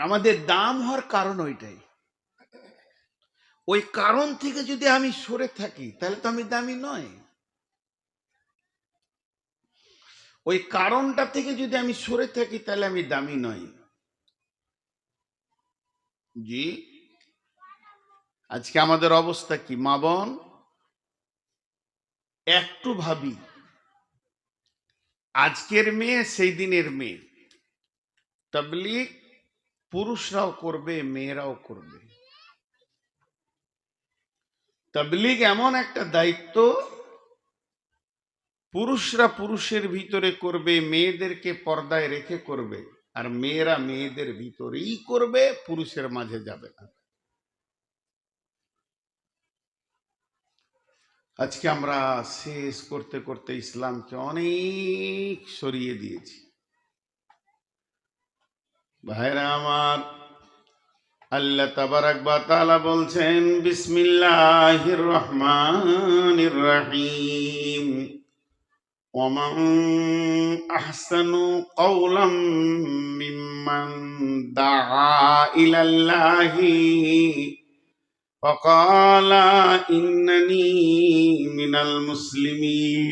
আমাদের দাম হওয়ার কারণ ওইটাই। ওই কারণ থেকে যদি আমি সরে থাকি, তাহলে তো আমি দামি নয় ওই কারণটা থেকে যদি আমি সরে থাকি, তাহলে আমি দামি নই। জি? আজকে আমাদের অবস্থা কি? মা বোন? একটু ভাবি। আজকের মেয়ে, সেই দিনের মেয়ে। তাবলিগ পুরুষরাও করবে, মেয়েরাও করবে। তাবলিগ এমন একটা দায়িত্ব, পুরুষরা পুরুষের ভিতরে করবে, মেয়েদেরকে পর্দায় রেখে করবে, আর মেয়েরা মেয়েদের ভিতরেই করবে, পুরুষের মাঝে যাবে না। আজকে আমরা শেষ করতে করতে ইসলামকে অনেক সরিয়ে দিয়েছি। ভাইরা আমার আল্লাহ তাবারাক বা তাআলা বলছেন বিসমিল্লাহির রহমানির রহিম ومن أحسن قولا ممن دعا إلى الله وقال إنني من المسلمين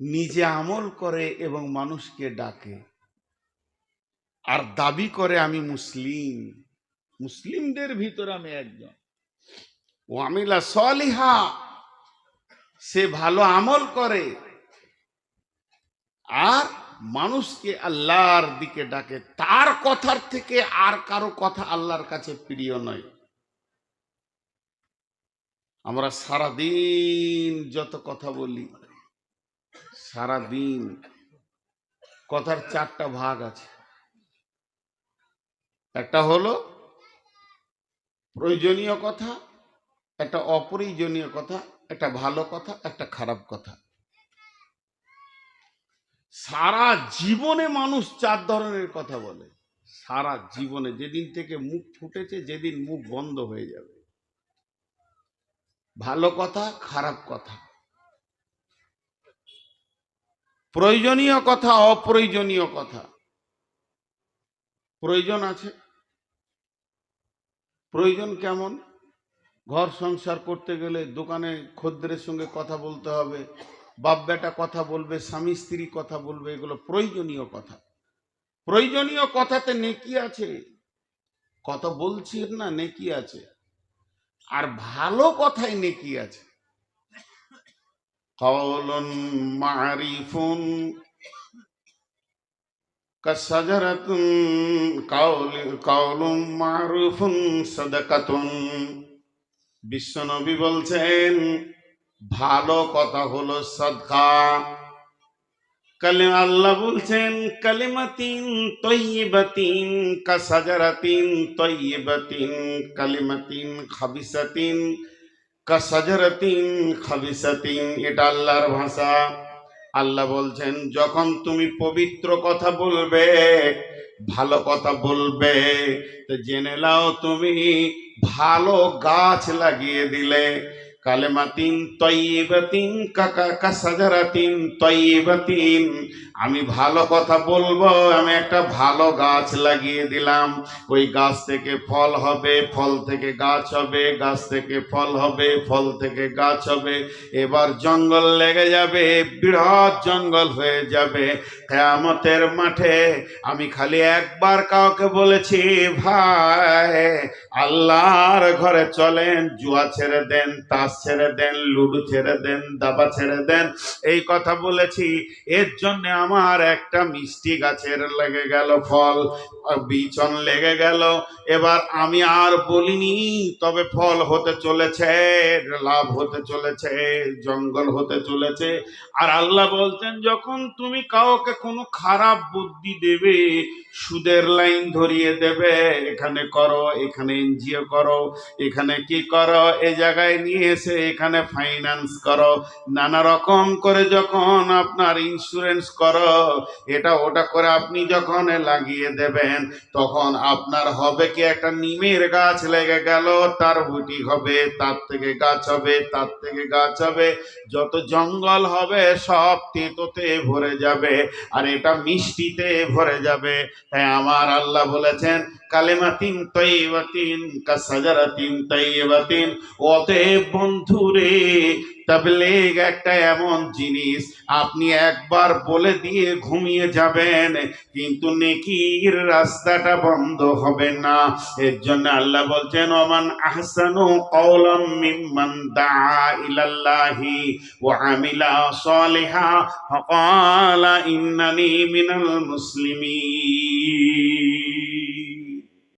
নিজে আমল করে এবং মানুষকে ডাকে। আর দাবি করে, আমি মুসলিম। মুসলিমদের ভিতরে আমি একজন। ও আমিলা সলিহা। সে ভালো আমল করে। আর মানুষকে আল্লাহর দিকে ডাকে। তার কথার থেকে আর কারও কথা আল্লাহর কাছে প্রিয় নয়। আমরা সারাদিন যত কথা বলি সারা দিন কথার চারটা ভাগ আছে। একটা হলো প্রয়োজনীয় কথা, একটা অপ্রয়োজনীয় কথা, একটা ভালো কথা, একটা খারাপ কথা। সারা জীবনে মানুষ চার ধরনের কথা বলে। সারা জীবনে যেদিন থেকে মুখ ফুটেছে যেদিন মুখ বন্ধ হয়ে যাবে। ভালো কথা, খারাপ কথা। প্রয়োজনীয় কথা, অপ্রয়োজনীয় কথা। প্রয়োজন আছে। প্রয়োজন কেমন? ঘর সংসার করতে গেলে দোকানে খদ্দের সঙ্গে কথা বলতে হবে বাপ বেটা কথা বলবে, স্বামী স্ত্রী কথা বলবে, এগুলো প্রয়োজনীয় কথা। প্রয়োজনীয় কথাতে নেকি আছে। কথা বলছি না, নেকি আছে। আর ভালো কথায় নেকি আছে। কওলুন মারিফুন কাসাজারাতুন কাউল কাউলুন মারুফুন সাদাকাতুন বিশ্বনবী বলছেন, ভালো কথা হলো সদকা। কালিম আল্লাহ বলছেন, কালিমাতিন তৈবাতিন কাসাজারাতিন তৈবাতিন কালিমাতিন খাবিসাতিন কাসাজারাতিন খাবিসাতিন এটা আল্লাহর ভাষা। আল্লাহ বলছেন, যখন তুমি পবিত্র কথা বলবে, ভালো কথা বলবে, তো জেনে নাও তুমি ভালো গাছ লাগিয়ে দিলে। কালেমাতিন তৈবাতিন কাকা, কাসাজারাতিন তৈবাতিন আমি ভালো কথা বলব, আমি একটা ভালো গাছ লাগিয়ে দিলাম। ওই গাছ থেকে ফল হবে, ফল থেকে গাছ হবে, গাছ থেকে ফল হবে, ফল থেকে গাছ হবে। এবার জঙ্গল লেগে যাবে, বৃহৎ জঙ্গল হয়ে যাবে। কেয়ামতের মাঠে আমি খালি একবার কাউকে বলেছি, ভাই, আল্লাহর ঘরে চলেন, জুয়া ছেড়ে দেন, তাস ছেড়ে দেন, লুডু ছেড়ে দেন, দাবা ছেড়ে দেন। এই কথা বলেছি, এর জন্য আমার একটা মিষ্টি গাছের লেগে গেল ফল বিচন লেগে গেল। এবার আমি আর বলিনি, তবে ফল হতে চলেছে, লাভ হতে চলেছে, জঙ্গল হতে চলেছে। আর আল্লাহ বলছেন, যখন তুমি কাউকে কোনো খারাপ বুদ্ধি দেবে, সুদের লাইন ধরিয়ে দেবে, এখানে করো, এখানে এনজিও করো, এখানে কি করো, এ জায়গায় নিয়ে এসে এখানে ফাইন্যান্স করো। নানা রকম করে যখন আপনার ইন্স্যুরেন্স করো, এটা ওটা করে আপনি যখন লাগিয়ে দেবেন, তখন আপনার হবে কি একটা নিমের গাছ লেগে গেল, তার বুটি হবে, তার থেকে গাছ হবে, তার থেকে গাছ হবে। যত জঙ্গল হবে, সব তেঁতোতে ভরে যাবে, আর এটা মিষ্টিতে ভরে যাবে। তাই আমার আল্লাহ বলেছেন কালেমাতিন তৈবাতিন কাসাজারাতিন তৈবাতিন অতএব বন্ধুরে, তাবলিগ একটা এমন জিনিস, আপনি একবার বলে দিয়ে ঘুমিয়ে যাবেন, কিন্তু নেকির রাস্তাটা বন্ধ হবে না। এর জন্য আল্লাহ বলছেন, ওমান আহসানু কওলাম মিম্মান দাআ ইলাল্লাহি ওয়া আমিলা সালিহা ফাকালা ইন্নানি মিনাল মুসলিমিন।